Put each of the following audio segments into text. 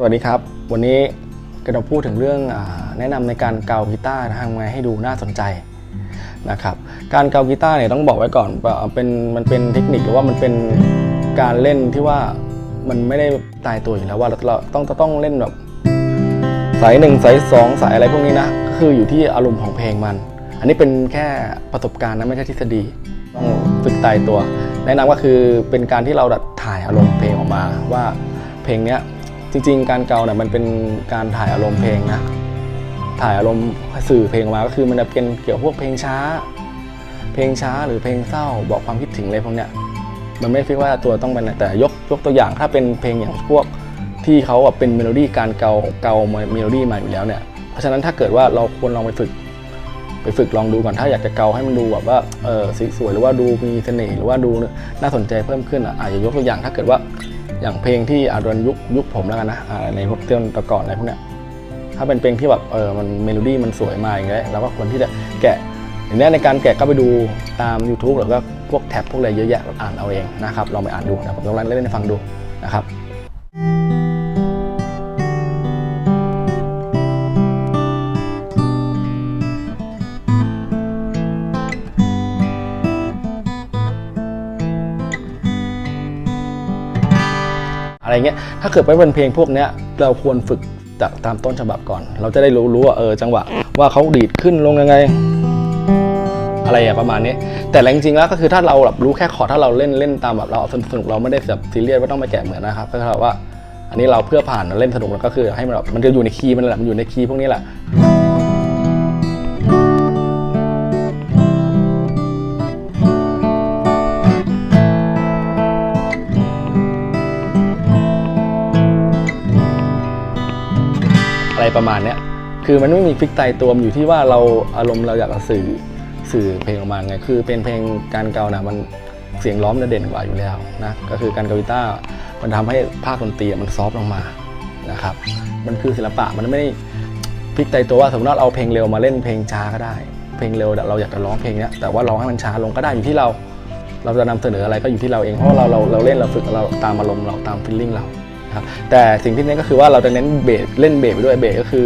สวัสดีครับ วันนี้ก็จะพูดถึงเรื่องอแนะนำในการเกากีตาร์ทำไงให้ดูน่าสนใจนะครับการเกากีตาร์เนี่ยต้องบอกไว้ก่อนว่าเป็นมันเป็นเทคนิคหรือว่ามันเป็นการเล่นที่ว่ามันไม่ได้ตายตัวอยู่แล้วว่าเราต้องต้องต้องเล่นแบบสายหนึ่งสายสองสายอะไรพวกนี้นะคืออยู่ที่อารมณ์ของเพลงมัน อันนี้เป็นแค่ประสบการณ์นะไม่ใช่ทฤษฎีต้องฝึกตายตัว แนะนำก็คือเป็นการที่เราดัดถ่ายอารมณ์เพลงออกมาว่าเพลงเนี้ย จริง ๆ การเกาเนี่ยมันเป็นการถ่ายอารมณ์เพลงนะ ถ่ายอารมณ์สื่อเพลงออกมาก็คือมันจะเป็นเกี่ยวกับพวกเพลงช้า เพลงช้าหรือเพลงเศร้าบอกความคิดถึงอะไรพวกเนี้ยมันไม่ฟิกว่าตัวต้องเป็นแต่ยกยกตัวอย่างถ้าเป็นเพลงอย่างพวกที่เขาแบบเป็นเมโลดี้การเกาเกาเมโลดี้มาอยู่แล้วเนี่ยเพราะฉะนั้นถ้าเกิดว่าเราควรลองไปฝึก ไปฝึกลองดูก่อนถ้าอยากจะเกาให้มันดูแบบว่าเออสวยหรือว่าดูมีเสน่ห์หรือว่าดูน่าสนใจเพิ่มขึ้นอะอาจจะยกตัวอย่างถ้าเกิดว่า อย่างเพลงที่อาจจะยุคยุคผมแล้วกันนะในพวกเต้นตะก่อนอะไรพวกเนี้ยถ้าเป็นเพลงที่แบบเออมันเมโลดี้มันสวยมาอย่างเงี้ยเราก็ควรที่จะแกะอย่างเนี้ยในการแกะก็ไปดูตาม YouTube หรือว่าพวกแท็บพวกอะไรเยอะแยะอ่านเอาเองนะครับลองไปอ่านดูนะผมลองเล่นให้ฟังดูนะครับ อะไรเงี้ยถ้าเกิดไปเป็นเพลงพวกเนี้ยเราควรฝึกจากตามต้นฉบับก่อน เราจะได้รู้รู้ว่าเออจังหวะว่าเขาดีดขึ้นลงยังไง อะไรอะประมาณนี้ แต่จริงๆแล้วก็คือถ้าเราแบบรู้แค่ขอร์ดถ้าเราเล่นเล่นตามแบบเราสนุกเราไม่ได้แบบซีเรียสว่าต้องไปแกะเหมือนนะครับก็คือว่า อันนี้เราเพื่อผ่านเล่นสนุกแล้วก็คือให้มันแบบมันจะอยู่ในคีย์มันแหละมันอยู่ในคีย์พวกนี้แหละ ประมาณเนี้ยคือมันไม่มีฟิกตายตัวมอยู่ที่ว่าเราอารมณ์เราอยากจะสื่อสื่อเพลงออกมาไงคือเป็นเพลงการเกานะมันเสียงร้องจะเด่นกว่าอยู่แล้วนะก็คือการเกากีตาร์มันทำให้ภาคดนตรีมันซอฟต์ลงมานะครับมันคือศิลปะมันไม่ได้ฟิกตายตัวว่าสมมติเราเอาเพลงเร็วมาเล่นเพลงช้าก็ได้ เพลงเร็วเราอยากจะร้องเพลงนี้แต่ว่าร้องให้มันช้าลงก็ได้อยู่ที่เรา เราจะนำเสนออะไรก็อยู่ที่เราเองเพราะเราเราเราเล่นเราฝึกเราตามอารมณ์เราตามฟีลลิ่งเรา ครับแต่สิ่งที่เน้นก็คือว่าเราจะเน้นเบสเล่นเบสไปด้วยเบสก็คือ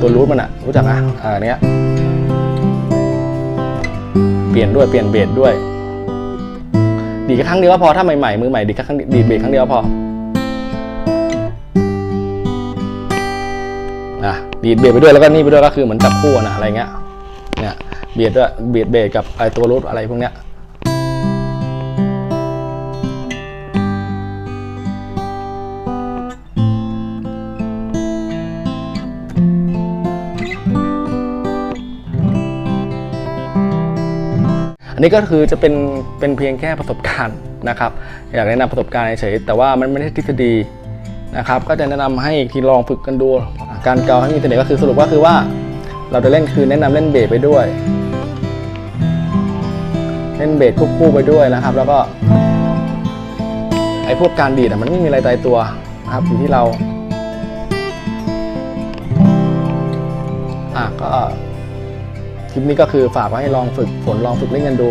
ตัวรูทมันอะรู้จักอะอ่าเนี้ยเปลี่ยนด้วยเปลี่ยนเบสด้วย ดีแค่ครั้งเดียวก็พอถ้าใหม่ๆมือใหม่ดีแค่ครั้งดีดเบสครั้งเดียวก็พออะดีดเบสไปด้วยแล้วก็นี่ไปด้วยก็คือเหมือนจับคู่อะนะอะไรเงี้ยเนี่ยเบสด้วยเบสเบสกับไอตัวรูทอะไรพวกเนี้ย อันนี้ก็คือจะเป็นเป็นเพียงแค่ประสบการณ์นะครับ อยากแนะนำประสบการณ์เฉยแต่ว่ามันไม่ใช่ทฤษฎีนะครับ ก็จะแนะนำให้อีกทีลองฝึกกันดู การเกาให้มีเสน่ห์ก็คือสรุปก็คือว่า เราจะเล่นคือแนะนำเล่นเบสไปด้วย เล่นเบสควบคู่ไปด้วยนะครับ แล้วก็ไอ้พวกการดีดมันไม่มีอะไรตายตัวนะครับอยู่ที่เราอะก็ ลิปนี้ก็คือฝากไว้ให้ลองฝึกฝนลองฝึกเล่นกันดู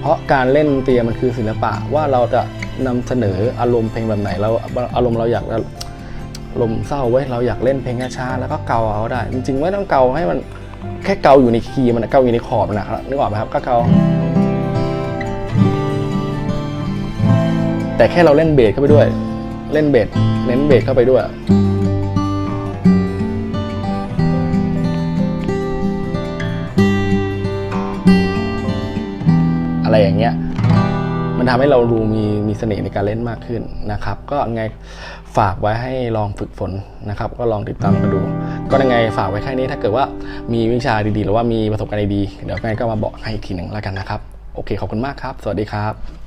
เพราะการเล่นดนตรีมันคือศิลปะว่าเราจะนำเสนออารมณ์เพลงแบบไหนเราอารมณ์เราอยากอารมณ์เศร้าไว้ยเราอยากเล่นเพลงช้าๆแล้วก็เกาเอาได้ จริงๆไม่ต้องเกาให้มันแค่เกาอยู่ในคีย์มันอะเกาอยู่ในขอบมันนะครับนึกออกไหมครับก็เกาแต่แค่เราเล่นเบสเข้าไปด้วย เล่นเบสเน้นเบสเข้าไปด้วย อะไรอย่างเงี้ยมันทำให้เราดูมีมีเสน่ห์ในการเล่นมากขึ้นนะครับ ก็ไงฝากไว้ให้ลองฝึกฝนนะครับ ก็ลองติดตามมาดู ก็ยังไงฝากไว้แค่นี้ถ้าเกิดว่ามีวิชาดีๆ หรือว่ามีประสบการณ์ดีๆเดี๋ยวไงก็มาบอกให้อีกทีหนึ่งแล้วกันนะครับ โอเคขอบคุณมากครับ สวัสดีครับ